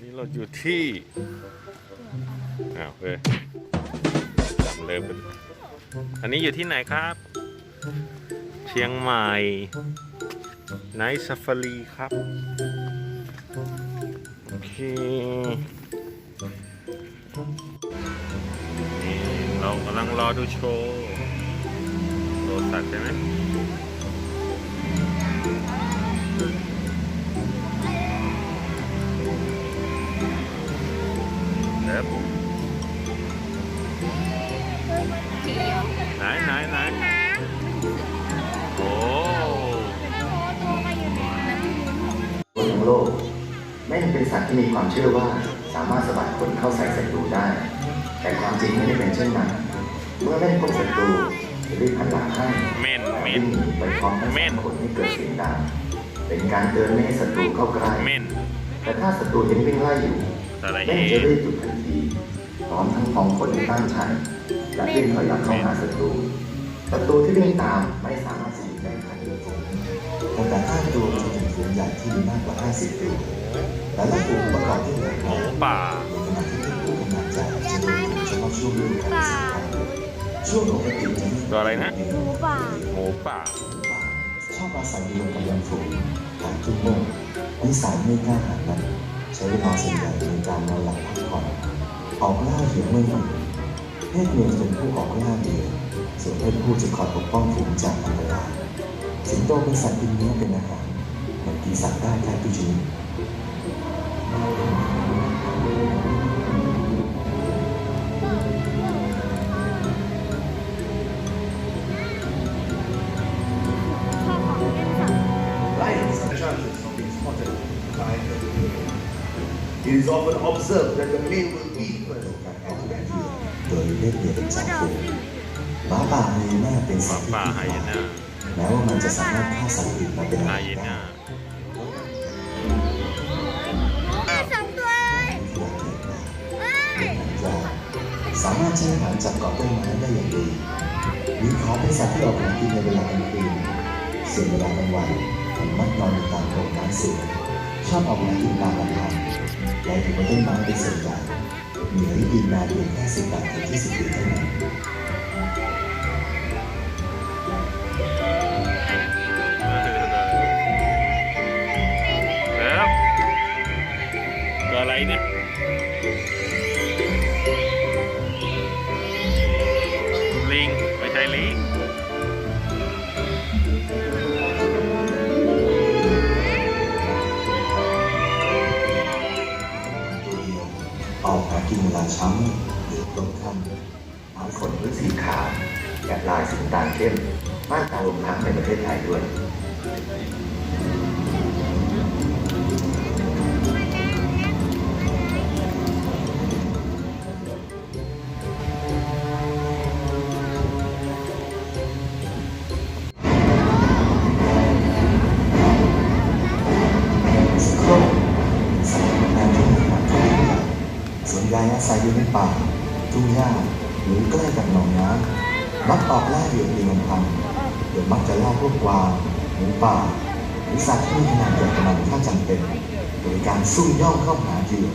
นี่เราอยู่ที่อ้าวเฮ้ยจำเลยเป็นอันนี้อยู่ที่ไหนครับ เชียงใหม่ไนท์ซ f ฟ r รีครับ โอเคนี่เรากำลังรอดูโชว์โชว์สัตใช่ไหม เด็บไหนไหนไหนโอ้ทั้งโลกแม่งเป็นสัตว์ที่มีความเชื่อว่าสามารถสะบัดคนเข้าใส่ศัตรูได้ แต่ความจริงไม่ได้เป็นเช่นนั้น เมื่อแม่งพบศัตรูจะรีบหันหลังให้เม่นเม่วิ่นงหนีไปพร้อมทั้งเม่สอนงคนให้เกิดเสียงดังเป็นการเตือนไม่ให้ศัตรูเข้าใกล้เม่นแต่ถ้าศัตรูยังวิ่งไล่อยู่สระแม่เองจะรีบหยุดทันทีพ ร้อมทั้งพองคนในบ้านชันและวิ่งถอยหลังเข้าหาศัตรูศัตรูที่วิ่งตามไม่สามารถสยิบได้ทันทีตั้งแต่5ตัวจนถึงฝูงใหญ่ที่มีมากกว่า 50 ตัวแต่ละฝูงประกอบด้วยหลายหหมูมู่ป่าในขณะที่เป็นผู้ขนาดใหญ่จะโดนถึงเฉพาะช่วงฤดูกาลช่วงปกติจะมีตัวอะไรนะหมูป่าหมูป่าชอบอาศัยอยู่กับยังฝูงหลายทุ่มโมงนิสัยไม่กล้าหาญนั้นใช้เวลาส่วนใหญ่ในการนอนหลับพักผ่อน ออกล่าเหยื่อเมื่อหิวเพศเมียจะเป็นผู้ออกล่าเหยื่อส่วนเพศผู้จะคอยปกป้องฝูงจากอันตรายสิงโตเป็นสัตว์กินเนื้อเป็นอาหารเหมือนปีศาจได้แทบทุกชนิดชอบของเล่นสัตว์ Lions have chances of being spotted by the prey. It is often observed that the male will eat first การออกล่าเหยื่อ โดยเลือกเหยื่อเป็นจ่าฝูงหมาป่าไฮยีน่าเป็นสัตว์ที่ป่าขี้ไฮขยีลาดน่าแม้ว่ามันจะสามารถฆ่าสัตว์อื่นมาเป็นอาหารได้สองตัวสามารถใช้หางจับเกาะต้นไม้ได้อย่างดีมีเขาเป็นสัตว์ที่ออกหากินในเวลากลางคืนส่วนเวลากลางวันมันมักนอนอยู่ตามโพรงไม้สูงชอบออกหากินตามลำพังและถือยู่บนต้นไม้เป็นส่วนใหญ่ มีอายุยืนาเพียงแค่สิบาทถึงยี่สิบปีเท่านั้นครับอะไรเนี่ยลิงไม่ใช่ลิง กินเวลาเช้ามืดหรือตกค่ำเอาขนพื้นสีขาวและลายสีน้ำตาลเข้มมากตามลมทั้งในประเทศไทยด้วย ในป่าทุ่งหญ้าหรือใกล้กับหนองน้ำมักออกล่าเหยื่อเพียงลำพังโดยมักจะล่าพวกกวางหมูป่าหรือสัตว์ที่มีขนาดใหญ่กว่ามันถ้าจำเป็น โดยการซุ่มย่องเข้าหาเหยื่อ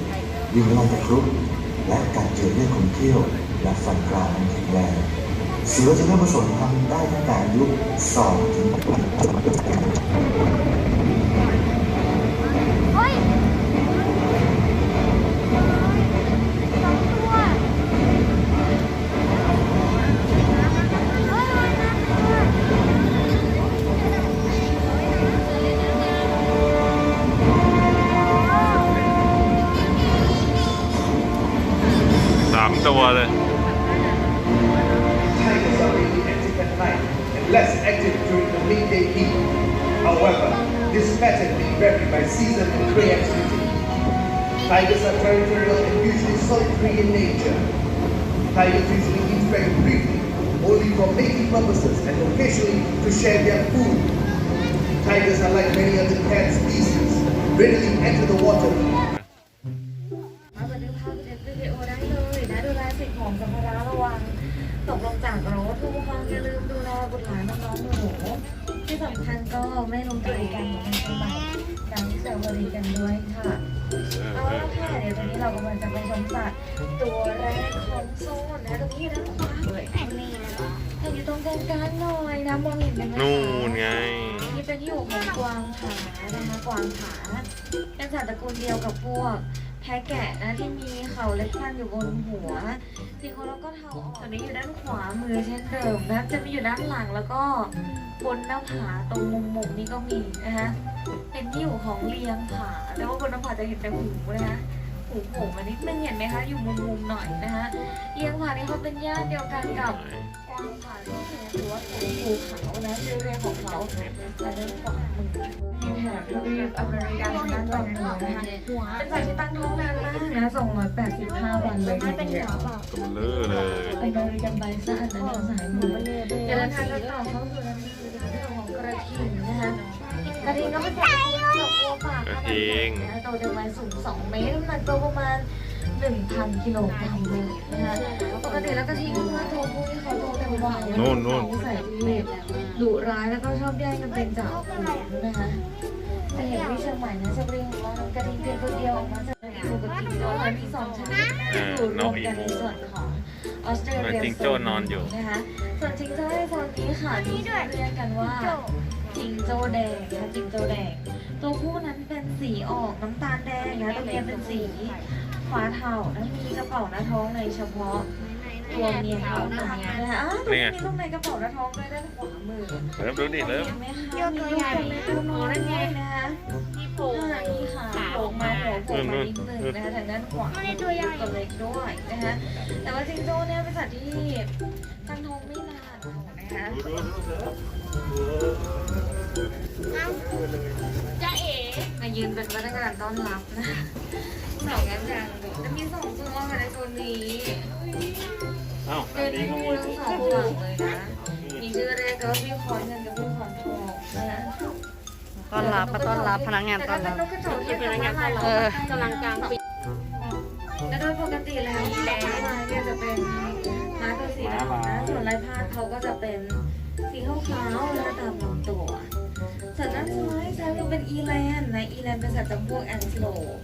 วิ่งไล่ตะครุบและกัดเหยื่อด้วยขนเขี้ยวและฟันกรามอันแข็งแรงเสือจะเริ่มผสมพันธุ์ได้ตั้งแต่อายุ2ถึงเ less active during the midday heat. However, this pattern may vary by season and prey activity. Tigers are territorial and usually solitary in nature. Tigers usually eat very briefly, only for mating purposes and occasionally to share their food. Tigers are like many other cat species, readily enter the water ก็ไม่ลงตัวกันเหมือนเป็นคนใหม่การที่เจอบรีกันด้วยค่ะเออเอาเออละค่ะเดี๋ยวตอนนี้เรากำลังจะไปชมสัตว์ตัวแรกของโซนนะตรงนี้นะลูกค้าแต่มีแล้วแต่อยู่ตรงกลางกลางหน่อยนะมองเห็นไหมคะนู่นไงนี่เป็นที่อยู่ของกวางผานะคะกวางผาเป็นสัตว์ตระกูลเดียวกับพวกแพะแกะนะที่มีเขาเล็กสั้นอยู่บนหัวที่เขาแล้วก็เท้าออกตอนนี้อยู่ด้านขวามือเช่นเดิมนะจะมีอยู่ด้านหลังแล้วก็บนหน้าผาตรงมุมมุมๆนี้ก็มีนะคะเป็นที่อยู่ของเลียงผาแต่ว่าบนหน้าผาจะเห็นแต่หูนะคะหูโผล่มานิดนึงเห็นไหมคะอยู่มุมมุมๆหน่อยนะคะเลียงผานี่เขาเป็นญาติเดียวกันกับกวางผาที่เห็นหรือว่าแถบภูเขานะชื่อเรียกของเขาและด้านขวามือมีแถบทวีปอเมริกาทางด้านตอนเหนือนะคะเป็นสัตว์ มากนะ285วันเลยทีเดียวตัวเบลอเลยอเมริกันไบซ่าและทางสายมือเดี๋ยวเราทางกันต่อเข้าสู่น้ำมือเรื่องของกระทิงนะคะกระทิงก็เป็นสัตว์ที่ตัวตัวปากขนาดใหญ่นะโตเต็มวัยสูง2เมตรน้ำหนักตัวประมาณ1,000กิโลกรัมเลยนะคะปกติแล้วกระทิงเมื่อตัวผู้ที่เขาโตเต็มวัยนู่นนู่นใส่ที่ดุร้ายแล้วก็ชอบแย่งกันเป็นจ่าฝูงนะคะแต่เห็นที่เชียงใหม่นะชอบเรียกว่าน้องกระทิงเพียงตัวเดียวออกมา จากอีกกระทิงโจ้และมีสองชนิดนะอยู่รวมกันในส่วนของออสเตรเลียจิงโจ้นอนอยู่นะคะส่วนจิงโจ้ในโซนนี้ค่ะที่เรียกกันว่าจิงโจ้แดงนะคะจิงโจ้แดง ตัวผู้นั้นเป็นสีออกน้ำตาลแดงนะตัวเมียเป็นสีฟ้าเทานะมีกระเป๋าหน้าท้องในเฉพาะ ตัวเมียเขาตัวเมียนะคะอ้าวนี่ไงมีลูกในกระเป๋าหน้าท้องด้วยด้านขวามือเริ่มดูดิเริ่มเห็นไหมคะมีลูกตัวเล็กตัวน้อยด้วยนะคะที่โผล่นี่ค่ะโผล่มาหัวโผล่มานิดนึงนะคะทางด้านขวามีตัวเล็กด้วยนะคะแต่ว่าจิงโจ้เนี่ยเป็นสัตว์ที่ตั้งท้องไม่นานนะคะ ยืนเป็นพนักงานต้อนรับนะสองงานอย่างจะมีสองตัวค่ะในโซนนี้เอ้าเป็นนี่ก็งูมีทั้งสองฝั่งเลยนะ มีชื่อแรกก็พี่คอนเงินกับพี่คอนทองนะต้อนรับมาต้อนรับพนักงานต้อนรับแต่ถ้เป็นนกกระจอกที่พนักงานต้อนรับ เออกำลังกลางปีและโดยปกติแล้วลายลายเนี่ยจะเป็นม้าตัวสีดำนะส่วนลายพาดเขาก็จะเป็นสีขาวๆและ เป็นอีแลนด์นะอีแลนด์เป็นสัตว์จำพวกแอนติโลป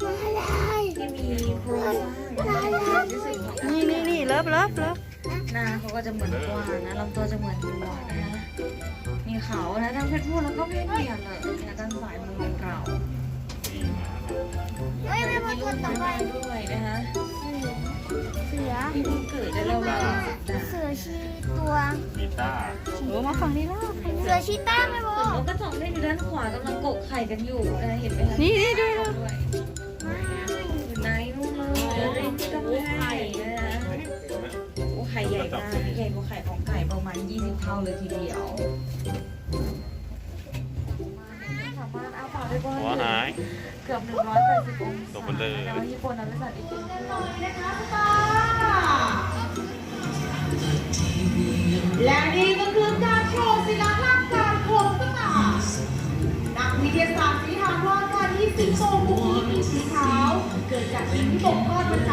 ที่มีโครงสร้างนะคะที่สุดของนี่นี่นี่เลิฟเลิฟเลิฟหน้าเขาก็จะเหมือนกวางนะลำตัวจะเหมือนวัวนะคะมีเขานะทั้งเพศผู้แล้วก็เพศเมียเลยนะด้านซ้ายมือของเราเฮ้ยไม่พอมีตัลูวกต่อไม้ไปด้วยนะคะ เสือมีเพิ่งเกิดได้เราไม่ถึงสัปดาห์เสือชีตัวมีต้าโอ้มาฝั่งนี้แล้วเสือชีต้าไม่บอส่วนกนกกระจอกเล่นอยู่ด้านขวากำลังกกไข่กันอยู่นะเห็นไหมคะนี่นี่ดูดูด้วยอยู่ในนู่นเลยริมกำแพงนะคะโอ้ไข่ใหญ่มากใหญ่กว่าไข่ของไก่ประมาณ 20 เท่าเลยทีเดียว หัวหาย เกือบหนึ่งร้อยแปดสิบองศาตัวเลอ แต่วญี่ปุ่นนะบริษัทอีกทีนึงเลยนะคะและนี่ก็คือการโชว์ศิลปะการโขมตุ๊กตานักวิทยาศาสตร์วิทานว่าการที่สิงโตผู้หญิงมีสีขาว เกิดจากหินที่ตกทอดมาจาก